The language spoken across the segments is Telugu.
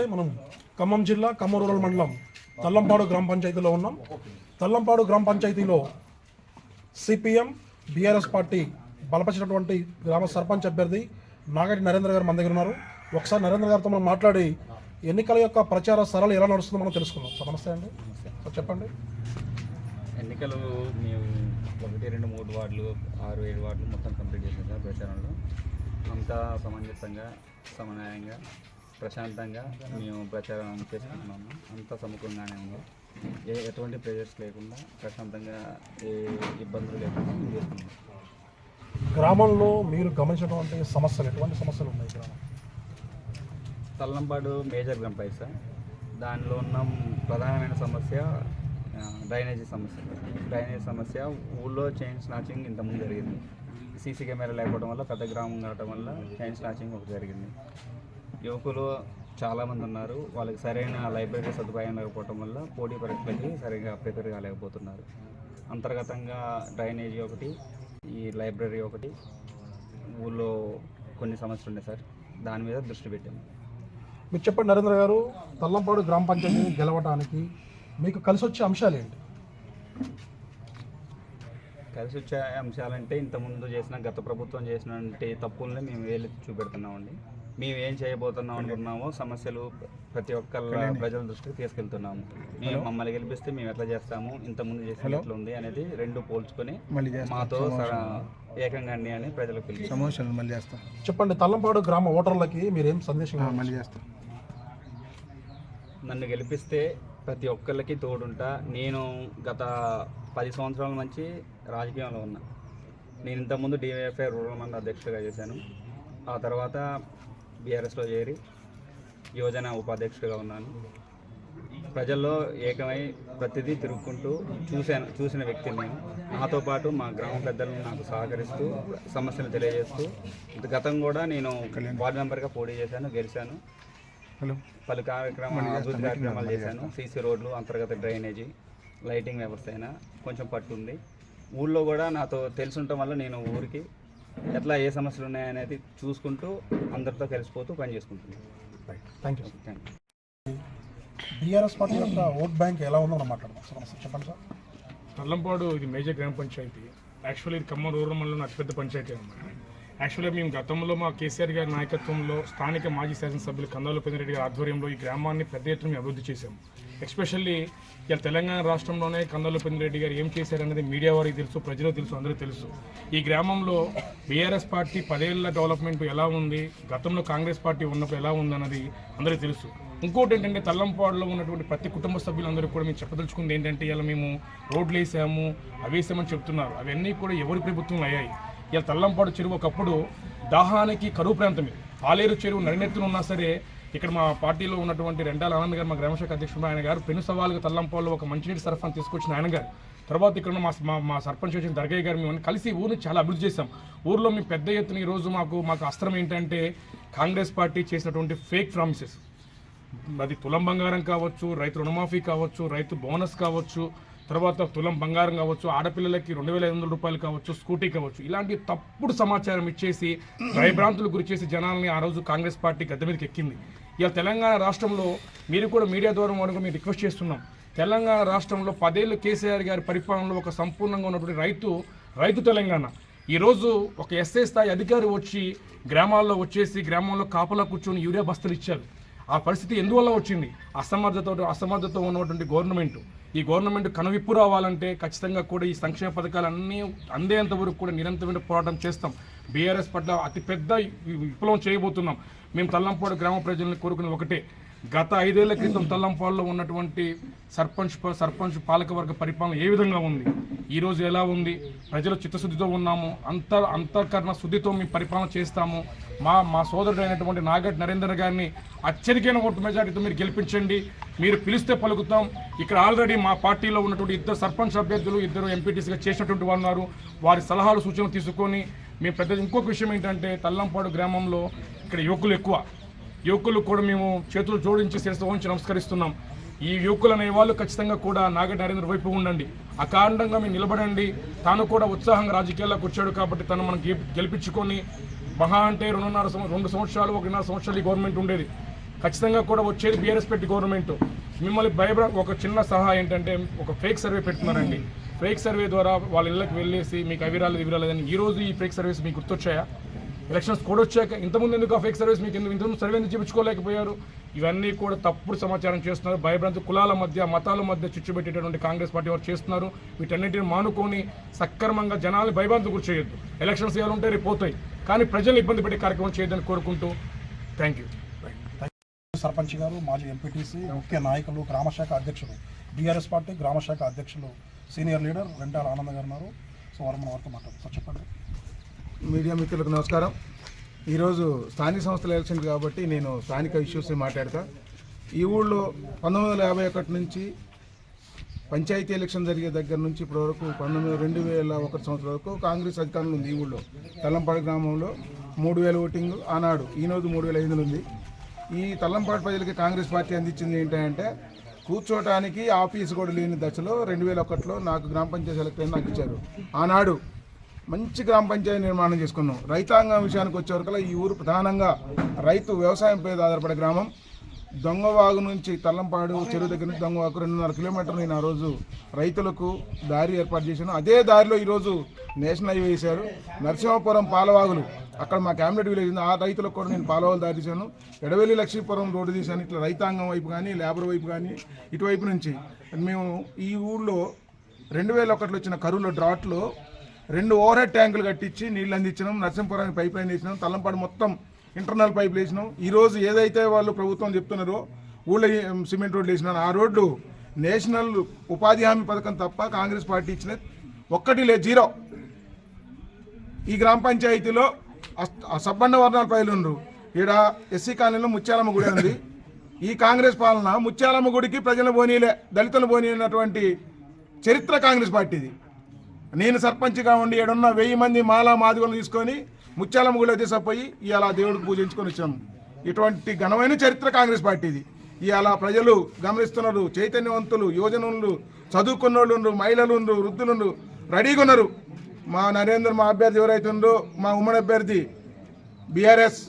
నమస్తే మనం ఖమ్మం జిల్లా ఖమ్మం రూరల్ మండలం తల్లంపాడు గ్రామ పంచాయతీలో ఉన్నాం. తల్లంపాడు గ్రామ పంచాయతీలో సిపిఎం బీఆర్ఎస్ పార్టీ బలపరిచినటువంటి గ్రామ సర్పంచ్ అభ్యర్థి నాగటి నరేంద్ర గారు మన దగ్గర ఉన్నారు. ఒకసారి నరేంద్ర గారితో మనం మాట్లాడి ఎన్నికల యొక్క ప్రచార సరళి ఎలా నడుస్తుందో మనం తెలుసుకుందాం. సార్ నమస్తే అండి. సార్ చెప్పండి. ఎన్నికలు మేము ఒకటి రెండు మూడు వార్డులు ఆరు ఏడు వార్డులు మొత్తం కంప్లీట్ చేసాం సార్ ప్రచారంలో. అంతా సమంజసంగా సమన్వయంగా ప్రశాంతంగా మేము ప్రచారం చేసుకుంటున్నాము. అంతా సమకూలంగానే ఉంది. ఏ ఎటువంటి ప్రెజర్స్ లేకుండా ప్రశాంతంగా ఏ ఇబ్బందులు లేకుండా మేము గ్రామంలో మీరు గమనించినటువంటి సమస్యలు ఎటువంటి సమస్యలు ఉన్నాయి గ్రామం తల్లంపాడు మేజర్ గ్రామ సార్. దానిలో ఉన్న ప్రధానమైన సమస్య డ్రైనేజీ సమస్య. డ్రైనేజీ సమస్య ఊళ్ళో చైన్ స్నాచింగ్ ఇంతకుముందు జరిగింది. సీసీ కెమెరా లేకపోవడం వల్ల పెద్ద గ్రామం కావడం వల్ల చైన్ స్నాచింగ్ ఒకటి జరిగింది. యువకులు చాలామంది ఉన్నారు. వాళ్ళకి సరైన లైబ్రరీ సదుపాయం లేకపోవడం వల్ల పోటీ పరీక్షలకి సరిగా ప్రిపేర్ కాలేకపోతున్నారు. అంతర్గతంగా డ్రైనేజీ ఒకటి ఈ లైబ్రరీ ఒకటి ఊళ్ళో కొన్ని సమస్యలు ఉన్నాయి సార్. దాని మీద దృష్టి పెట్టాము మీరు చెప్పండి నరేంద్ర గారు తల్లంపాడు గ్రామ పంచాయతీని గెలవడానికి మీకు కలిసి వచ్చే అంశాలు ఏంటి? కలిసి వచ్చే అంశాలంటే ఇంతకుముందు చేసిన గత ప్రభుత్వం చేసినటువంటి తప్పుల్ని మేము వేలు చూపెడుతున్నామండి. మేము ఏం చేయబోతున్నాం అనుకున్నామో సమస్యలు ప్రతి ఒక్కళ్ళ ప్రజల దృష్టికి తీసుకెళ్తున్నాము. మేము మమ్మల్ని గెలిపిస్తే మేము ఎట్లా చేస్తాము ఇంతకుముందు చేసిన ఎట్లా ఉంది అనేది రెండు పోల్చుకొని మళ్ళీ చేస్తాం. మాతో స- ఏకంగా అండి అని ప్రజలకు పిలిచి ప్రమోషన్లు మళ్ళీ చేస్తాం. చెప్పండి తల్లంపాడు గ్రామ ఓటర్లకి మీరేం సందేశం ఆ, మళ్ళీ చేస్తాం. నన్ను గెలిపిస్తే ప్రతి ఒక్కళ్ళకి తోడుంటా. నేను గత పది సంవత్సరాల నుంచి రాజకీయంలో ఉన్నా. నేను ఇంతకుముందు డివైఎఫ్ఐ రూరల్ మండల అధ్యక్షుడిగా చేశాను. ఆ తర్వాత బీఆర్ఎస్లో చేరి యువజన ఉపాధ్యక్షుడిగా ఉన్నాను. ప్రజల్లో ఏకమై ప్రతిదీ తిరుగుకుంటూ చూశాను చూసిన వ్యక్తిని నేను. నాతో పాటు మా గ్రామ పెద్దలు నాకు సహకరిస్తూ సమస్యలు తెలియజేస్తూ గతం కూడా నేను వార్డు మెంబర్గా పోటీ చేశాను గెలిచాను. పలు కార్యక్రమాలు అభివృద్ధి కార్యక్రమాలు చేశాను. సీసీ రోడ్లు అంతర్గత డ్రైనేజీ లైటింగ్ వ్యవస్థ అయినా కొంచెం పట్టుంది. ఊళ్ళో కూడా నాతో తెలుసుండటం వల్ల నేను ఊరికి ఎట్లా ఏ సమస్యలు ఉన్నాయనేది చూసుకుంటూ అందరితో కలిసిపోతూ పని చేసుకుంటున్నాను thank you thank you BRS party యొక్క ఓట్ బ్యాంక్ ఎలా ఉందో మాట్లాడదాం. చెప్పండి సార్. తల్లంపాడు ఇది మేజర్ గ్రామ పంచాయతీ. యాక్చువల్లీ ఇది ఖమ్మం రూరల్ మండలం అతిపెద్ద పంచాయతీ అన్నమాట. యాక్చువల్గా మేము గతంలో మా కేసీఆర్ గారి నాయకత్వంలో స్థానిక మాజీ శాసనసభ్యులు కందాల పెద్దిరెడ్డి గారి ఆధ్వర్యంలో ఈ గ్రామాన్ని పెద్ద ఎత్తున అభివృద్ధి చేశాము ఎస్పెషల్లీ ఇలా తెలంగాణ రాష్ట్రంలోనే కందాల పెద్దిరెడ్డి గారు ఏం చేశారనేది మీడియా వారికి తెలుసు ప్రజలకు తెలుసు అందరూ తెలుసు. ఈ గ్రామంలో బీఆర్ఎస్ పార్టీ పదేళ్ళ డెవలప్మెంట్ ఎలా ఉంది గతంలో కాంగ్రెస్ పార్టీ ఉన్నప్పుడు ఎలా ఉంది అన్నది అందరికీ తెలుసు. ఇంకోటి ఏంటంటే తల్లంపాడులో ఉన్నటువంటి ప్రతి కుటుంబ సభ్యులందరూ కూడా మేము చెప్పదలుచుకుంది ఏంటంటే ఇలా మేము రోడ్లు వేసాము అవి వేసామని చెప్తున్నారు. అవన్నీ కూడా ఎవరి ప్రభుత్వం అయ్యాయి. ఇలా తల్లంపాడు చెరువు ఒకప్పుడు దాహానికి కరువు ప్రాంతమే పాలేరు చెరువు నడినెత్తున ఉన్నా సరే ఇక్కడ మా పార్టీలో ఉన్నటువంటి రెండాల ఆనంద్ గారు మా గ్రామశాఖ అధ్యక్షుడు ఆయన గారు పెను సవాలుగా తల్లంపాడులో ఒక మంచినీటి సరఫరాను తీసుకొచ్చిన ఆయన గారు. తర్వాత ఇక్కడ మా మా మా సర్పంచ్ వచ్చిన దర్గయ్య గారు మేము కలిసి ఊరిని చాలా అభివృద్ధి చేశాం. ఊర్లో మేము పెద్ద ఎత్తున ఈరోజు మాకు మాకు అస్త్రం ఏంటంటే కాంగ్రెస్ పార్టీ చేసినటువంటి ఫేక్ ప్రామిసెస్. అది తులం బంగారం కావచ్చు రైతు రుణమాఫీ కావచ్చు రైతు బోనస్ కావచ్చు తర్వాత తులం బంగారం కావచ్చు ఆడపిల్లలకి రెండు వేల ఐదు వందల రూపాయలు కావచ్చు స్కూటీ కావచ్చు ఇలాంటి తప్పుడు సమాచారం ఇచ్చేసి భయభ్రాంతులు గురి చేసి జనాల్ని ఆ రోజు కాంగ్రెస్ పార్టీ గద్దె మీదకి ఎక్కింది. ఇలా తెలంగాణ రాష్ట్రంలో మీరు కూడా మీడియా ద్వారా మనకు మేము రిక్వెస్ట్ చేస్తున్నాం. తెలంగాణ రాష్ట్రంలో పదేళ్ళు కేసీఆర్ గారి పరిపాలనలో ఒక సంపూర్ణంగా ఉన్నటువంటి రైతు రైతు తెలంగాణ. ఈరోజు ఒక ఎస్ఐ స్థాయి అధికారి వచ్చి గ్రామాల్లో వచ్చేసి గ్రామంలో కాపలా కూర్చొని యూరియా బస్తలు ఇచ్చారు. ఆ పరిస్థితి ఎందువల్ల వచ్చింది? అసమర్థత అసమర్థత ఉన్నటువంటి గవర్నమెంట్. ఈ గవర్నమెంట్ కనువిప్పు రావాలంటే ఖచ్చితంగా కూడా ఈ సంక్షేమ పథకాలన్నీ అందేంత వరకు కూడా నిరంతరమైన పోరాటం చేస్తాం. బీఆర్ఎస్ పట్ల అతిపెద్ద విప్లవం చేయబోతున్నాం. మేము తల్లంపాడు గ్రామ ప్రజలను కోరుకునే ఒకటే. గత ఐదేళ్ళ క్రితం తల్లంపాడులో ఉన్నటువంటి సర్పంచ్ ప- సర్పంచ్ పాలకవర్గ పరిపాలన ఏ విధంగా ఉంది? ఈరోజు ఎలా ఉంది? ప్రజలు చిత్తశుద్ధితో ఉన్నాము. అంత అంతఃకరణ శుద్ధితో మేము పరిపాలన చేస్తాము. మా మా సోదరుడు అయినటువంటి నాగట్ నరేందర్ గారిని అత్యధికైన ఓటు మెజారిటీతో మీరు గెలిపించండి. మీరు పిలిస్తే పలుకుతాం. ఇక్కడ ఆల్రెడీ మా పార్టీలో ఉన్నటువంటి ఇద్దరు సర్పంచ్ అభ్యర్థులు ఇద్దరు ఎంపీటీసీగా చేసినటువంటి వారు ఉన్నారు. వారి సలహాలు సూచనలు తీసుకొని మేము పెద్ద ఇంకొక విషయం ఏంటంటే తల్లంపాడు గ్రామంలో ఇక్కడ యువకులు ఎక్కువ. యువకులు కూడా మేము చేతులు జోడించి శిరస్సు నమస్కరిస్తున్నాం. ఈ యువకులు అనే వాళ్ళు ఖచ్చితంగా కూడా నాగ నరేంద్ర వైపు ఉండండి. అకాండంగా మీరు నిలబడండి. తాను కూడా ఉత్సాహంగా రాజకీయాల్లోకి వచ్చాడు కాబట్టి తను మనం గెలిపించుకొని మహా అంటే రెండున్నర రెండు సంవత్సరాలు ఒకన్నర సంవత్సరాలు ఈ గవర్నమెంట్ ఉండేది. ఖచ్చితంగా కూడా వచ్చేది బీఆర్ఎస్ పెట్టి గవర్నమెంట్. మిమ్మల్ని భయపడ ఒక చిన్న సలహా ఏంటంటే ఒక ఫేక్ సర్వే పెడుతున్నారండి. ఫేక్ సర్వే ద్వారా వాళ్ళ ఇళ్ళకి వెళ్ళేసి మీకు అవి రాలేదు ఇవి ఈ రోజు ఈ ఫేక్ సర్వేస్ మీకు గుర్తొచ్చాయా? ఎలక్షన్స్ కూడా వచ్చాక ఇంతకుముందు ఎందుకు ఆ ఫేక్ సర్వీస్ మీకు ఎందుకు ఇంతకుముందు సర్వే ఎందుకు చూపించుకోలేకపోయారు? ఇవన్నీ కూడా తప్పుడు సమాచారం చేస్తున్నారు. భయభ్రాంతి కులాల మధ్య మతాల మధ్య చిచ్చుపెట్టేటటువంటి కాంగ్రెస్ పార్టీ వారు చేస్తున్నారు. వీటన్నిటిని మానుకొని సక్రమంగా జనాల్ని భయభ్రాంతి గురి చేయొద్దు. ఎలక్షన్స్ ఉంటే రేపు పోతాయి. కానీ ప్రజల్ని ఇబ్బంది పెట్టే కార్యక్రమం చేయొద్దని కోరుకుంటూ థ్యాంక్ యూ సర్పంచ్ గారు మాజీ ఎంపీటీసీ ముఖ్య నాయకులు గ్రామశాఖ అధ్యక్షులు బీఆర్ఎస్ పార్టీ గ్రామశాఖ అధ్యక్షులు సీనియర్ లీడర్ రెంటాల ఆనంద్ గారు ఉన్నారు. సో వారు మన వారితో మాట్లాడుతారు చెప్పండి. మీడియా మిత్రులకు నమస్కారం. ఈరోజు స్థానిక సంస్థల ఎలక్షన్ కాబట్టి నేను స్థానిక ఇష్యూస్ని మాట్లాడతా. ఈ ఊళ్ళో పంతొమ్మిది వందల యాభై ఒకటి నుంచి పంచాయతీ ఎలక్షన్ జరిగే దగ్గర నుంచి ఇప్పటి వరకు పంతొమ్మిది రెండు వేల ఒకటి సంవత్సరం వరకు కాంగ్రెస్ అధికారంలో ఉంది ఈ ఊళ్ళో. తల్లంపాడు గ్రామంలో మూడు వేల ఓటింగ్ ఆనాడు ఈరోజు మూడు వేల ఐదు ఉంది. ఈ తల్లంపాడు ప్రజలకి కాంగ్రెస్ పార్టీ అందించింది ఏంటంటే కూర్చోటానికి ఆఫీస్ కూడా లేని దశలో రెండు వేల ఒకటిలో నాకు గ్రామ పంచాయతీ సెలెక్ట్ నాకు ఇచ్చారు. ఆనాడు మంచి గ్రామ పంచాయతీ నిర్మాణం చేసుకున్నాం. రైతాంగం విషయానికి వచ్చేవరకల్లా ఈ ఊరు ప్రధానంగా రైతు వ్యవసాయం మీద ఆధారపడే గ్రామం. దొంగవాగు నుంచి తల్లంపాడు చెరువు దగ్గర నుంచి దొంగవాకు రెండున్నర కిలోమీటర్లు నేను ఆ రోజు రైతులకు దారి ఏర్పాటు చేశాను. అదే దారిలో ఈరోజు నేషనల్ హైవే వేశారు. నరసింహపురం పాలవాగులు. అక్కడ మా క్యాబినెట్ విలేజ్ ఉంది. ఆ రైతులకు కూడా నేను పాలవాగులు దారి తీశాను. ఎడవెల్లి లక్ష్మీపురం రోడ్డు తీశాను. ఇట్లా రైతాంగం వైపు కానీ లేబర్ వైపు కానీ ఇటువైపు నుంచి. మేము ఈ ఊళ్ళో రెండు వేల ఒకటిలో వచ్చిన కరువులో డ్రాట్లో రెండు ఓవర్ హెడ్ ట్యాంకులు కట్టించి నీళ్ళు అందించినాం నరసింహపురానికి పైప్ లైన్ వేసినాం తల్లంపాడు మొత్తం ఇంటర్నల్ పైప్ వేసినాం ఈరోజు ఏదైతే వాళ్ళు ప్రభుత్వం చెప్తున్నారో ఊళ్ళో సిమెంట్ రోడ్లు వేసినాను ఆ రోడ్డు నేషనల్ ఉపాధి హామీ పథకం తప్ప కాంగ్రెస్ పార్టీ ఇచ్చిన ఒక్కటి లేదు జీరో. ఈ గ్రామ పంచాయతీలో సబ్బండ వర్ణాల పైలుండ్రు ఈడ ఎస్సీ కాలనీలో ముత్యాలమ్మ గుడి ఉంది. ఈ కాంగ్రెస్ పాలన ముత్యాలమ్మ గుడికి ప్రజలు దళితుల దళితులు పోనీనటువంటి చరిత్ర కాంగ్రెస్ పార్టీది. నేను సర్పంచ్గా ఉండి ఏడున్న వెయ్యి మంది మాలా మాదిగలను తీసుకొని ముత్యాలమ్మ గుడిలో తీసుకుపోయి ఇలా దేవుడికి పూజించుకొని వచ్చాము ఇటువంటి ఘనమైన చరిత్ర కాంగ్రెస్ పార్టీది. ఇలా ప్రజలు గమనిస్తున్నారు చైతన్యవంతులు యువజనులు చదువుకున్నోళ్ళు మహిళలు వృద్ధులు రెడీగా ఉన్నారు. మా నరేంద్ర మా అభ్యర్థి ఎవరైతే ఉందో మా ఉమ్మడి అభ్యర్థి బీఆర్ఎస్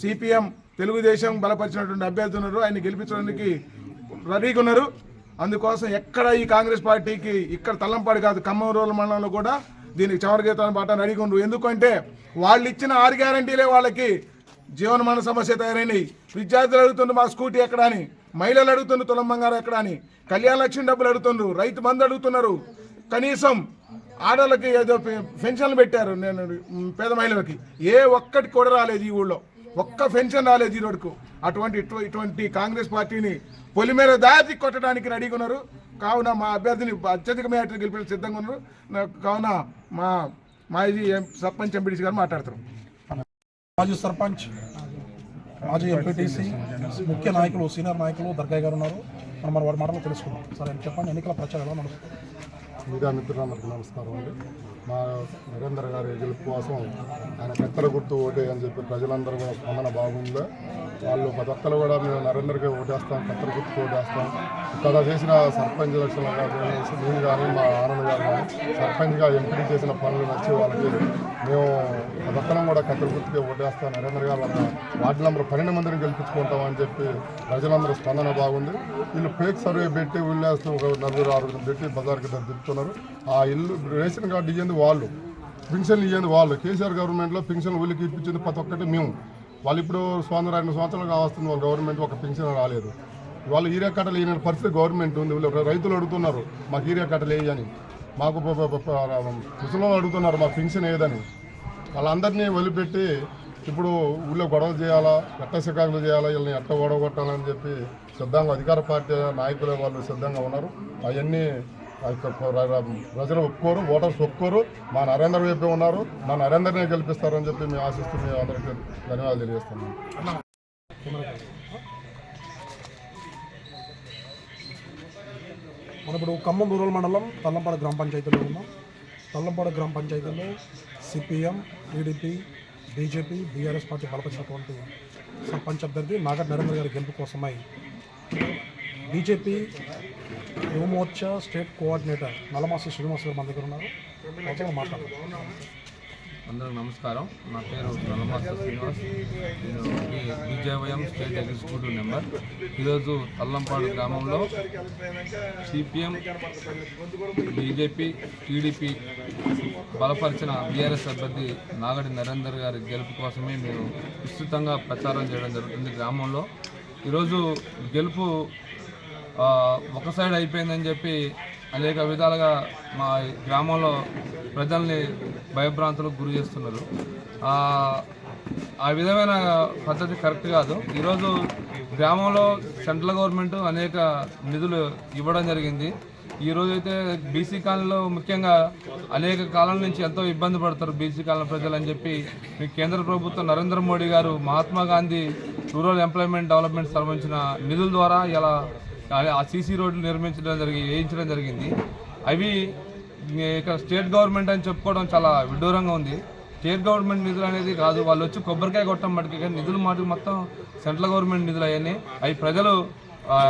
సిపిఎం తెలుగుదేశం బలపరిచినటువంటి అభ్యర్థి ఉన్నారు. ఆయన గెలిపించడానికి రెడీగా ఉన్నారు. అందుకోసం ఎక్కడ ఈ కాంగ్రెస్ పార్టీకి ఇక్కడ తల్లంపాడు కాదు ఖమ్మం రూరల్ మండలంలో కూడా దీనికి చవరగీతాన్ని పాఠాన్ని అడిగి ఉండరు ఎందుకంటే వాళ్ళు ఇచ్చిన ఆరు గ్యారంటీలే వాళ్ళకి జీవనమాన సమస్య తయారైనవి విద్యార్థులు అడుగుతుండ్రు మా స్కూటీ ఎక్కడ అని. మహిళలు అడుగుతుండ్రు తులం బంగారం ఎక్కడ అని. కళ్యాణ లక్ష్మి డబ్బులు అడుగుతుండ్రు రైతు బంధు అడుగుతున్నారు కనీసం ఆడవాళ్ళకి ఏదో పెన్షన్లు పెట్టారు నేను పేద మహిళలకి. ఏ ఒక్కటి కూడా రాలేదు ఈ ఊళ్ళో. ఒక్క పెన్షన్ రాలేదు ఈ రోడ్డుకు అటువంటి ఇటు- ఇటువంటి కాంగ్రెస్ పార్టీని పొలిమేర దాటి కొట్టడానికి రెడీగా ఉన్నారు. కావున మా అభ్యర్థిని అత్యధిక మేరకు గెలిపి సిద్ధంగా ఉన్నారు. కావున మా మాజీ ఎం- సర్పంచ్ ఎంపీడీసీ గారు మాట్లాడతారు మాజీ సర్పంచ్ మాజీ ఎంపీటీసీ ముఖ్య నాయకులు సీనియర్ నాయకులు దర్గా గారు ఉన్నారు. మనం మన వారి మాటలు తెలుసుకుందాం. సరే చెప్పండి ఎన్నికల ప్రచారం ఎలా నడుస్తుంది మిత్రులందరికీ నమస్కారం అండి. మా నరేంద్ర గారి గెలుపు కోసం ఆయన కత్తెర గుర్తు ఓటే అని చెప్పి ప్రజలందరూ కూడా స్పందన బాగుంది? వాళ్ళు ప్రతి ఒక్కరు కూడా మేము నరేందర్కే ఓటేస్తాం కత్తెర గుర్తుకు ఓటేస్తాం. ఇక్కడ చేసిన సర్పంచ్ ఎలక్షన్లు కానీ నేను కానీ మా ఆనంద్ గారు కానీ సర్పంచ్గా ఎంపిక చేసిన పనులు నచ్చి వాళ్ళకి మేము ప్రతి ఒక్కరం కూడా కత్తెర గుర్తుకే ఓటేస్తాం. నరేంద్ర గారు వాళ్ళ వార్డు నెంబర్ పన్నెండు మందిని గెలిపించుకుంటాం అని చెప్పి ప్రజలందరూ స్పందన బాగుంది. వీళ్ళు ఫేక్ సర్వే పెట్టి వీళ్ళేస్తూ ఒక నలుగురు ఆరుగురు పెట్టి బజార్కి తిప్పుతున్నారు. ఆ ఇల్లు రేషన్ కార్డు ఇయ్యింది వాళ్ళు. పింఛన్లు ఇవ్వండి వాళ్ళు. కేసీఆర్ గవర్నమెంట్లో పింఛన్లు వీళ్ళకి ఇప్పించింది ప్రతి ఒక్కటి మేము. వాళ్ళు ఇప్పుడు స్వంత రెండు సంవత్సరాలు కావస్తుంది వాళ్ళ గవర్నమెంట్ ఒక పింఛన్ రాలేదు. వాళ్ళు ఈరియా కట్టలు వేయని పరిస్థితి గవర్నమెంట్ ఉంది. వీళ్ళు రైతులు అడుగుతున్నారు మాకు ఈరియా కట్టలు వేయని మాకు ప- ముసలి అడుగుతున్నారు మాకు పింఛన్ ఏదని వాళ్ళందరినీ వదిలిపెట్టి ఇప్పుడు ఊళ్ళో గొడవలు చేయాలా ఎట్ట శికాకులు చేయాలా వీళ్ళని ఎట్ట కొట్టాలని చెప్పి సిద్ధంగా అధికార పార్టీ నాయకులు వాళ్ళు సిద్ధంగా ఉన్నారు. అవన్నీ ప్రజలు ఒప్పుకోరు ఓటర్స్ ఒప్పుకోరు. మా నరేంద్ర వైపే ఉన్నారు. మా నరేందర్నే గెలిపిస్తారని చెప్పి మేము ఆశిస్తూ మేము అందరికీ ధన్యవాదాలు తెలియజేస్తున్నాం మనం ఇప్పుడు ఖమ్మం రూరల్ మండలం తల్లంపాడ గ్రామ పంచాయతీలో ఉన్నాం. తల్లంపాడు గ్రామ పంచాయతీలో CPM TDP BJP BRS party బలపరిచినటువంటి sarpanch అభ్యర్థి నాగర్ నరేంద్ర గారి గెలుపు కోసమై BJP Yuva Morcha state coordinator Nallamasi Srinivas గారు మన దగ్గర ఉన్నారు. వాళ్ళతో నమస్కారం. నా పేరు Nallamaster Srinivas. BJYM state executive member. ఈరోజు అల్లంపాడు గ్రామంలో సిపిఎం బీజేపీ టీడీపీ బలపరిచిన బీఆర్ఎస్ అభ్యర్థి నాగడి నరేందర్ గారి గెలుపు కోసమే మీరు విస్తృతంగా ప్రచారం చేయడం జరుగుతుంది గ్రామంలో. ఈరోజు గెలుపు ఒక సైడ్ అయిపోయిందని చెప్పి అనేక విధాలుగా మా గ్రామంలో ప్రజల్ని భయభ్రాంతులకు గురి చేస్తున్నారు. ఆ, విధమైన పద్ధతి కరెక్ట్ కాదు. ఈరోజు గ్రామంలో సెంట్రల్ గవర్నమెంట్ అనేక నిధులు ఇవ్వడం జరిగింది. ఈరోజు అయితే బీసీ కాలనీలో ముఖ్యంగా అనేక కాలం నుంచి ఎంతో ఇబ్బంది పడతారు బీసీ కాలం ప్రజలు అని చెప్పి మీ కేంద్ర ప్రభుత్వం నరేంద్ర మోడీ గారు Mahatma Gandhi rural employment development సంబంధించిన నిధుల ద్వారా ఇలా ఆ సీసీ రోడ్లు నిర్మించడం జరిగి వేయించడం జరిగింది. అవి ఇక్కడ స్టేట్ గవర్నమెంట్ అని చెప్పుకోవడం చాలా విడ్డూరంగా ఉంది. స్టేట్ గవర్నమెంట్ నిధులు అనేది కాదు. వాళ్ళు వచ్చి కొబ్బరికాయ కొట్టడం మటుకు కానీ నిధులు మటుకు మొత్తం సెంట్రల్ గవర్నమెంట్ నిధులు అవన్నీ అవి ప్రజలు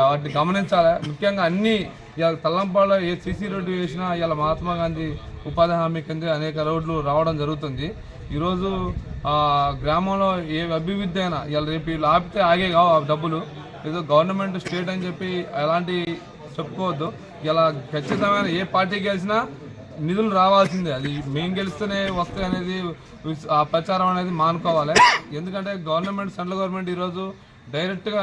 వాటిని గమనించాలి. ముఖ్యంగా అన్ని ఇవాళ తల్లంపాడులో ఏ సీసీ రోడ్డు వేసినా ఇవాళ మహాత్మా గాంధీ ఉపాధి హామీ కింద అనేక రోడ్లు రావడం జరుగుతుంది. ఈరోజు గ్రామంలో ఏ అభివృద్ధి అయినా ఇవాళ రేపు వీళ్ళు ఆపితే ఆగే కావు ఆ డబ్బులు. ఏదో గవర్నమెంట్ స్టేట్ అని చెప్పి అలాంటి చెప్పుకోవద్దు. ఇలా ఖచ్చితమైన ఏ పార్టీ గెలిచినా నిధులు రావాల్సిందే. అది మేము గెలిస్తేనే వస్తాయి అనేది ఆ ప్రచారం అనేది మానుకోవాలి. ఎందుకంటే గవర్నమెంట్ సెంట్రల్ గవర్నమెంట్ ఈరోజు డైరెక్ట్గా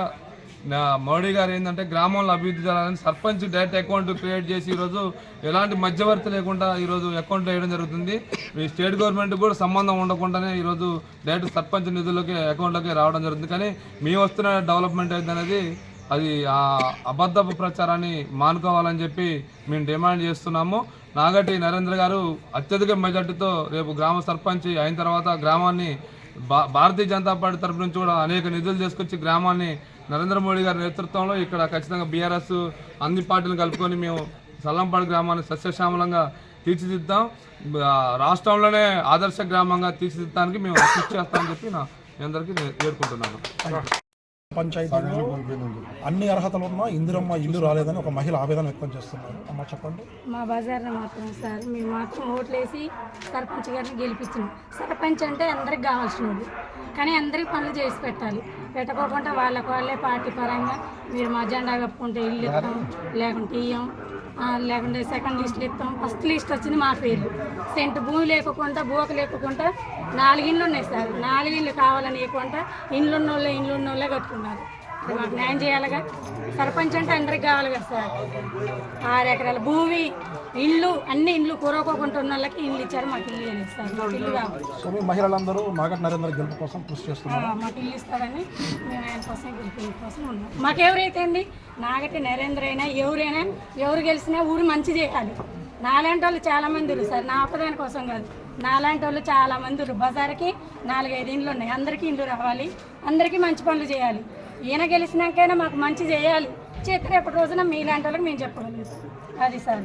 మోడీ గారు ఏంటంటే గ్రామంలో అభివృద్ధి జరగాలని సర్పంచ్ డైరెక్ట్ అకౌంట్ క్రియేట్ చేసి ఈరోజు ఎలాంటి మధ్యవర్తి లేకుండా ఈరోజు అకౌంట్ వేయడం జరుగుతుంది. మీ స్టేట్ గవర్నమెంట్ కూడా సంబంధం ఉండకుండానే ఈరోజు డైరెక్ట్ సర్పంచ్ నిధులకి అకౌంట్లోకి రావడం జరుగుతుంది. కానీ మీ వస్తున్న డెవలప్మెంట్ అనేది అది ఆ అబద్ధపు ప్రచారాన్ని మానుకోవాలని చెప్పి మేము డిమాండ్ చేస్తున్నాము. నాగటి నరేంద్ర గారు అత్యధిక మెజార్టీతో రేపు గ్రామ సర్పంచ్ అయిన తర్వాత గ్రామాన్ని భా- భారతీయ జనతా పార్టీ తరపు నుంచి కూడా అనేక నిధులు తీసుకొచ్చి గ్రామాన్ని నరేంద్ర మోడీ గారి నేతృత్వంలో ఇక్కడ ఖచ్చితంగా బీఆర్ఎస్ అన్ని పార్టీలను కలుపుకొని మేము సల్లంపాడు గ్రామాన్ని సస్యశ్యామలంగా తీర్చిదిద్దాం. రాష్ట్రంలోనే ఆదర్శ గ్రామంగా తీర్చిదిద్దడానికి మేము కృషి చేస్తామని చెప్పి నా మీ అందరికీ వేడుకుంటున్నాను పంచాయతీలో అన్ని అర్హతలు ఉన్నా ఇందిరమ్మ ఇల్లు రాలేదని ఒక మహిళ ఆవేదన వ్యక్తం చేస్తున్నారు. అమ్మ చెప్పండి. మా బజార్లో మాత్రం సార్ మేము మాత్రం ఓట్లేసి సర్పంచ్ గారిని గెలిపించినాం సర్పంచ్ అంటే అందరికి కావాల్సినది కానీ అందరికి పనులు చేసి పెట్టాలి. పెట్టకోకుండా వాళ్ళకు వాళ్ళే పార్టీ పరంగా మీరు మా జెండా కప్పుకుంటే ఇల్లు ఇస్తాం లేకుంటే ఇయ్యం ఆ, లేకుంటే సెకండ్ లిస్ట్ ఇస్తాం. ఫస్ట్ లిస్ట్ వచ్చింది మా పేర్లు. సెంటు భూమి లేకుండా బోక లేకుండా నాలుగు ఇండ్లు ఉన్నాయి సార్. నాలుగు ఇండ్లు కావాలని ఇవ్వకుండా ఇండ్లు ఉన్న వాళ్ళే ఇండ్లు ఉన్న వాళ్ళే కట్టుకున్నారు మాకు న్యాయం చేయాలిగా? సర్పంచ్ అంటే అందరికి కావాలి కదా సార్. ఆరు ఎకరాల భూమి ఇల్లు అన్ని ఇండ్లు కూరకోకుండా ఉన్న వాళ్ళకి ఇల్లు ఇచ్చారు మాకు ఇల్లు లేదు సార్. మాకు ఇల్లు కావాలి. సో మీ మహిళలందరూ నాగట్ నరేంద్ర గెలుపు కోసం కృషి చేస్తున్నారు. మాకు ఇల్లు ఇస్తారని మేము ఆయన కోసం గెలిపే కోసం ఉన్నాం. మాకెవరైతే అండి నాగటి నరేంద్ర అయినా ఎవరైనా ఎవరు గెలిచినా ఊరు మంచి చేయాలి. నాలాంటి వాళ్ళు చాలా మంది ఉన్నారు సార్. నా ఒక్కదాని కోసం కాదు. నాలాంటి వాళ్ళు చాలా మంది బజార్కి నాలుగైదు ఇండ్లు ఉన్నాయి. అందరికీ ఇండ్లు రావాలి. అందరికీ మంచి పనులు చేయాలి. ఈయన గెలిచినాకైనా మాకు మంచి చేయాలి. చేతి రేపటి రోజున మీలాంటి వాళ్ళకి మేము చెప్పగలుగుతాం. అది సార్.